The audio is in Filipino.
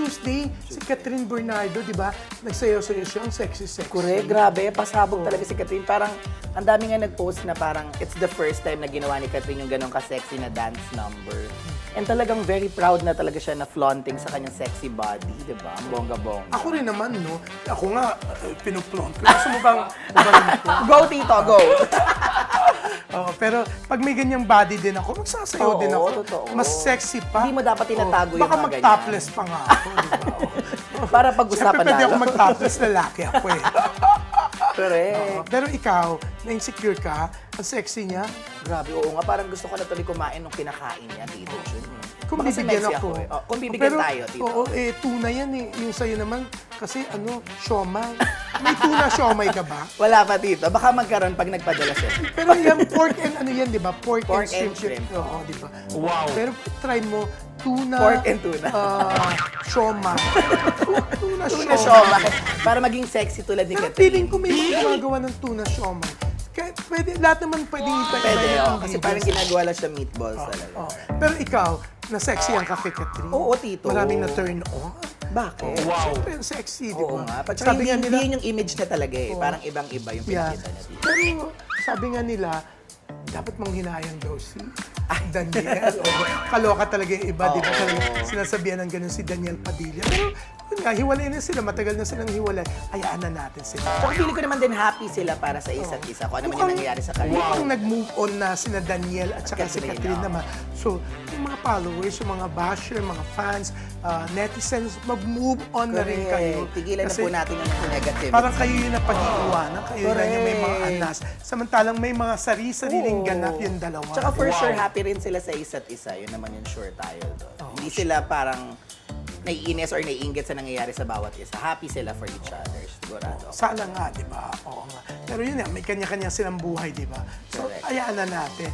Tuesday, si Catherine Bernardo, di ba? Nagsayaw-sayaw siya, ang sexy-sexy. Correct, grabe. Pasabog talaga si Catherine. Parang, ang dami nga nag-post na parang it's the first time na ginawa ni Catherine yung ganong ka-sexy na dance number. And talagang very proud na talaga siya na flaunting sa kanyang sexy body, di ba? Ang bongga-bongga. Ako rin naman, no? Ako nga, uh, pinuplont ko. Bang umarin ko? Go, Tito, go! Oo, pero pag may ganyang body din ako, magsasayaw Oo, din ako. totoo. Mas sexy pa. Hindi mo dapat tinatago yung Baka mga mag-topless pa nga ako, di ba? Para Siyempre, pag-usapan pwede ako na. mag-topless lalaki ako eh. Correct. Pero ikaw, na-insecure ka, ang sexy niya, Grabe, oo nga. Parang gusto ko na tuloy kumain nung kinakain niya, Tito Jun. kung Baka bibigyan sumexy ako. eh. Oh, kung bibigyan Pero, tayo, Tito. Oo, eh, tuna yan eh. Yung sa'yo naman, kasi ano, siomay. May tuna siomay ka ba? Wala pa, Tito. Baka magkaroon pag nagpadala siya. Pero yung pork and ano yan, di ba? Pork, Pork and and shrimp. shrimp. Oo, di ba? Wow. Pero try mo, tuna. Pork and tuna. ah, siomay. tuna Tuna siomay. Para maging sexy tulad ni Pero Catherine. feeling ko may mga gumagawa ng tuna siomay. Kaya pwede, lahat naman pwede ipa Pwede, oh, kasi parang ginagawa lang siya meatballs talaga. Oh. Pero ikaw, na sexy ang ka kay Catherine. Oo, Tito. Maraming na turn on. Bakit? Wow. Siyempre, ang sexy, di Oo ba? nga. Pag Sabi nga nila, hindi yun yung image niya talaga eh. Parang ibang-iba yung yeah. pinakita niya dito. Pero sabi nga nila, dapat manghinayang daw si Daniel. o, kaloka talaga yung iba, di ba? Talaga sinasabihan ng ganun si Daniel Padilla. Pero yun nga, hiwalay na sila. Matagal na silang hiwalay. Hayaan na natin sila. Tsaka feeling ko naman din happy sila para sa isa't isa. Kung ano man yung nangyayari sa kanila. Mukhang nag-move on na sina Daniel at saka si Catherine, Catherine naman. So, yung mga followers, yung mga basher, mga fans, uh, netizens, mag-move on na rin kayo. Correct. Tigilan na Kasi po natin mga negative. Parang kayo yung napag-iiwanan, kayo na yung may mga Correct. anas. Samantalang may mga sari-sariling Oo. ganap yung dalawa. Tsaka for sure, happy rin sila sa isa't isa. Yun naman yung sure tayo doon. Hindi sila parang naiinis or naiinggit sa nangyayari sa bawat isa. Happy sila for each other. Sigurado. Sana nga, di ba? Oo nga. Pero yun nga, may kanya-kanya silang buhay, di ba? So, Correct. ayaan na natin.